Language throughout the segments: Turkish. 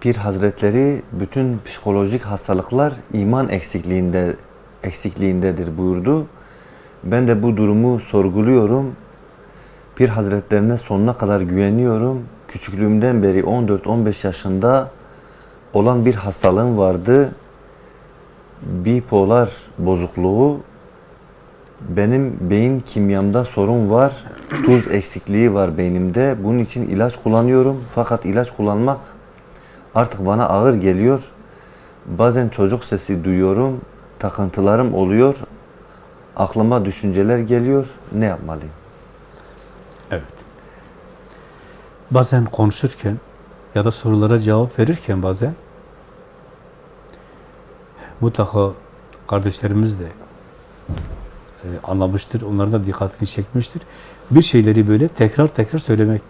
Pir Hazretleri bütün psikolojik hastalıklar iman eksikliğinde eksikliğindedir buyurdu. Ben de bu durumu sorguluyorum. Pir Hazretlerine sonuna kadar güveniyorum. Küçüklüğümden beri 14-15 yaşında olan bir hastalığım vardı. Bipolar bozukluğu. Benim beyin kimyamda sorun var. Tuz eksikliği var beynimde. Bunun için ilaç kullanıyorum. Fakat ilaç kullanmak artık bana ağır geliyor. Bazen çocuk sesi duyuyorum. Takıntılarım oluyor. Aklıma düşünceler geliyor. Ne yapmalıyım? Evet. Bazen konuşurken ya da sorulara cevap verirken bazen mutlaka kardeşlerimiz de e, anlamıştır, onların da dikkatini çekmiştir. Bir şeyleri böyle tekrar tekrar söylemek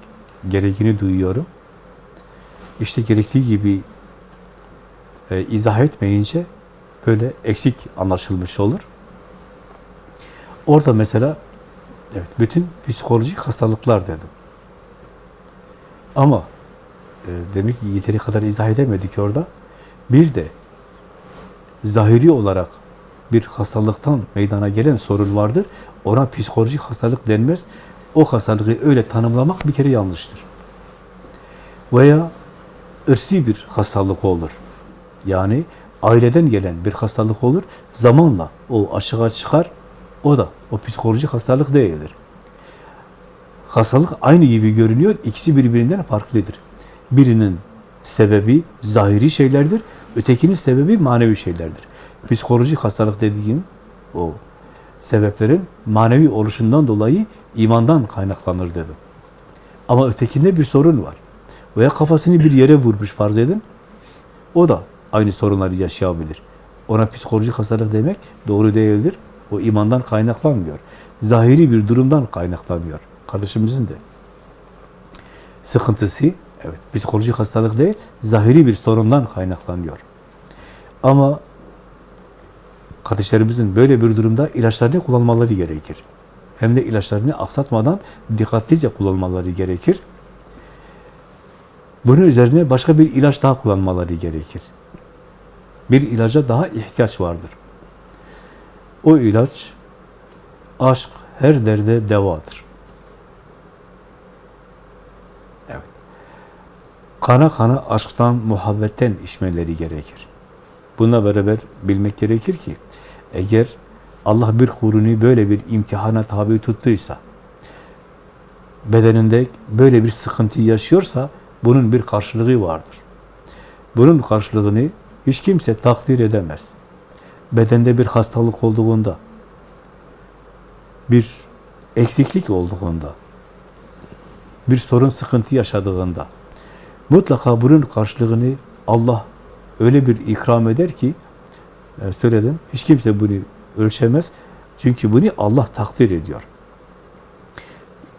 gerektiğini duyuyorum. İşte gerektiği gibi e, izah etmeyince böyle eksik anlaşılmış olur. Orada mesela evet bütün psikolojik hastalıklar dedim. Ama e, demek ki yeteri kadar izah edemedik orada. Bir de zahiri olarak bir hastalıktan meydana gelen sorun vardır. Ona psikolojik hastalık denmez. O hastalığı öyle tanımlamak bir kere yanlıştır. Veya ırsi bir hastalık olur. Yani aileden gelen bir hastalık olur. Zamanla o aşığa çıkar. O da o psikolojik hastalık değildir. Hastalık aynı gibi görünüyor. İkisi birbirinden farklıdır. Birinin sebebi zahiri şeylerdir. Ötekinin sebebi manevi şeylerdir. Psikolojik hastalık dediğim o sebeplerin manevi oluşundan dolayı imandan kaynaklanır dedim. Ama ötekinde bir sorun var. Veya kafasını bir yere vurmuş farz edin. O da aynı sorunları yaşayabilir. Ona psikolojik hastalık demek doğru değildir. O imandan kaynaklanmıyor. Zahiri bir durumdan kaynaklanıyor. Kardeşimizin de sıkıntısı, evet psikolojik hastalık değil, zahiri bir sorundan kaynaklanıyor. Ama kardeşlerimizin böyle bir durumda ilaçlarını kullanmaları gerekir. Hem de ilaçlarını aksatmadan dikkatlice kullanmaları gerekir. Bunun üzerine başka bir ilaç daha kullanmaları gerekir. Bir ilaca daha ihtiyaç vardır. O ilaç aşk her derde devadır. Evet. Kana kana aşktan, muhabbetten içmeleri gerekir. Buna beraber bilmek gerekir ki eğer Allah bir kulunu böyle bir imtihana tabi tuttuysa, bedeninde böyle bir sıkıntı yaşıyorsa bunun bir karşılığı vardır. Bunun karşılığını hiç kimse takdir edemez. Bedende bir hastalık olduğunda, bir eksiklik olduğunda, bir sorun, sıkıntı yaşadığında, mutlaka bunun karşılığını Allah öyle bir ikram eder ki, e, söyledim, hiç kimse bunu ölçemez. Çünkü bunu Allah takdir ediyor.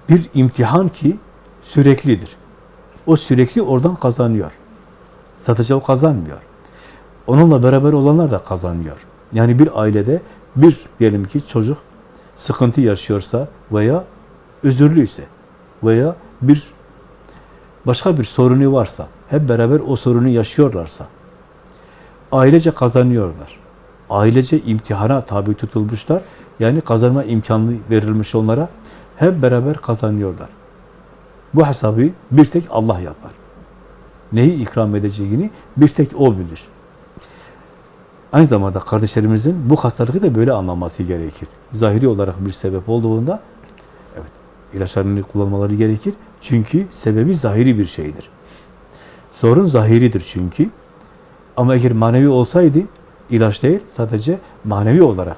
Bir imtihan ki süreklidir. O sürekli oradan kazanıyor. Sadece o kazanmıyor. Onunla beraber olanlar da kazanıyor. Yani bir ailede bir diyelim ki çocuk sıkıntı yaşıyorsa veya özürlüyse veya bir başka bir sorunu varsa, hep beraber o sorunu yaşıyorlarsa ailece kazanıyorlar. Ailece imtihana tabi tutulmuşlar. Yani kazanma imkanı verilmiş onlara. Hep beraber kazanıyorlar. Bu hesabı bir tek Allah yapar. Neyi ikram edeceğini bir tek O bilir. Aynı zamanda kardeşlerimizin bu hastalığı da böyle anlaması gerekir. Zahiri olarak bir sebep olduğunda evet ilaçlarını kullanmaları gerekir. Çünkü sebebi zahiri bir şeydir. Sorun zahiridir çünkü. Ama eğer manevi olsaydı ilaç değil, sadece manevi olarak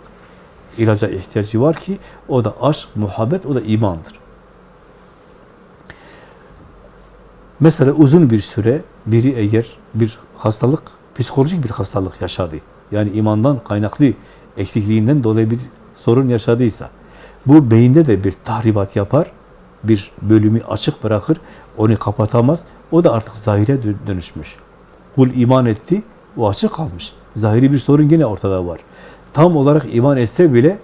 ilaca ihtiyacı var ki o da aşk, muhabbet, o da imandır. Mesela uzun bir süre biri eğer bir hastalık, psikolojik bir hastalık yaşadı, yani imandan kaynaklı eksikliğinden dolayı bir sorun yaşadıysa, bu beyinde de bir tahribat yapar, bir bölümü açık bırakır, onu kapatamaz, o da artık zahire dönüşmüş. Kul iman etti, o açık kalmış. Zahiri bir sorun yine ortada var. Tam olarak iman etse bile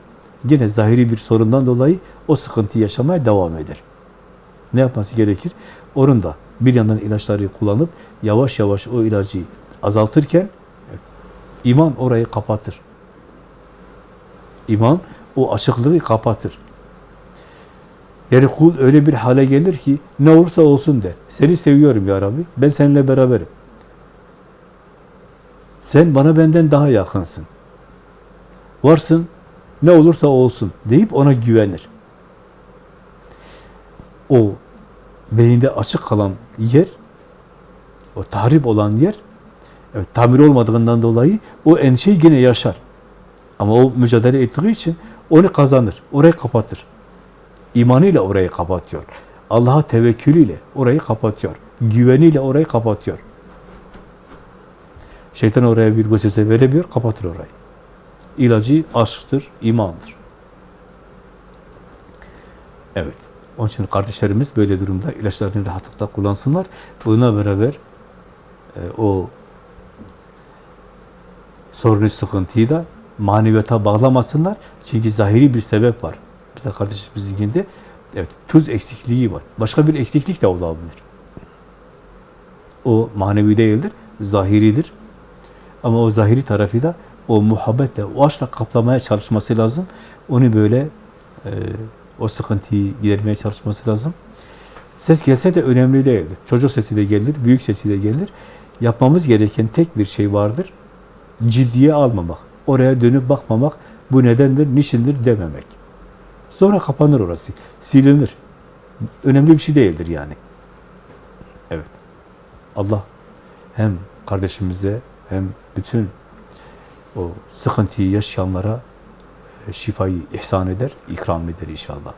yine zahiri bir sorundan dolayı o sıkıntı yaşamaya devam eder. Ne yapması gerekir? Onun da bir yandan ilaçları kullanıp yavaş yavaş o ilacı azaltırken iman orayı kapatır. İman o açıklığı kapatır. Yani kul öyle bir hale gelir ki ne olursa olsun der. Seni seviyorum ya Rabbi. Ben seninle beraberim. Sen bana benden daha yakınsın. Varsın ne olursa olsun deyip ona güvenir. O beyinde açık kalan yer, o tahrip olan yer, evet, tamir olmadığından dolayı o endişeyi yine yaşar. Ama o mücadele ettiği için onu kazanır, orayı kapatır. İmanıyla orayı kapatıyor. Allah'a tevekkülüyle orayı kapatıyor. Güveniyle orayı kapatıyor. Şeytan oraya bir vesvese veremiyor, kapatır orayı. İlacı aşktır, imandır. Evet. Onun için kardeşlerimiz böyle durumda ilaçlarını rahatlıkla kullansınlar. Buna beraber e, o sorunu, sıkıntıyı da maneviyata bağlamasınlar. Çünkü zahiri bir sebep var. Mesela kardeşimizinkinde evet, tuz eksikliği var. Başka bir eksiklik de olabilir. O manevi değildir, zahiridir. Ama o zahiri tarafı da o muhabbetle, o aşkla kaplamaya çalışması lazım. Onu böyle e, o sıkıntıyı gidermeye çalışması lazım. Ses gelse de önemli değildir. Çocuk sesi de gelir, büyük sesi de gelir. Yapmamız gereken tek bir şey vardır. Ciddiye almamak. Oraya dönüp bakmamak. Bu nedendir, niçindir dememek. Sonra kapanır orası. Silinir. Önemli bir şey değildir yani. Evet. Allah hem kardeşimize hem bütün o sıkıntıyı yaşayanlara şifayı ihsan eder, ikram eder inşallah.